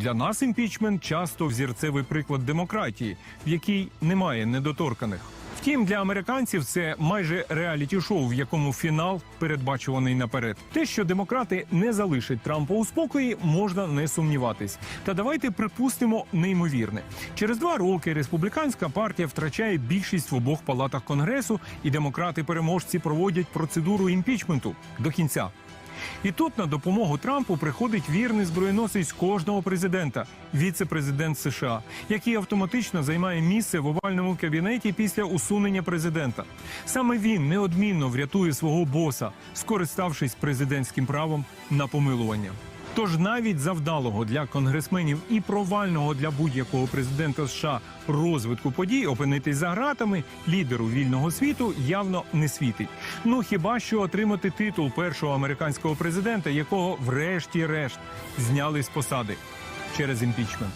Для нас імпічмент часто взірцевий приклад демократії, в якій немає недоторканих. Втім, для американців це майже реаліті-шоу, в якому фінал передбачуваний наперед. Те, що демократи не залишать Трампа у спокої, можна не сумніватись. Та давайте припустимо неймовірне. Через два роки республіканська партія втрачає більшість в обох палатах конгресу, і демократи-переможці проводять процедуру імпічменту до кінця. І тут на допомогу Трампу приходить вірний зброєносець кожного президента, віце-президент США, який автоматично займає місце в овальному кабінеті після усунення президента. Саме він неодмінно врятує свого боса, скориставшись президентським правом на помилування. Тож навіть завдалого для конгресменів і провального для будь-якого президента США розвитку подій опинитись за ґратами лідеру вільного світу явно не світить. Ну хіба що отримати титул першого американського президента, якого врешті-решт зняли з посади через імпічмент.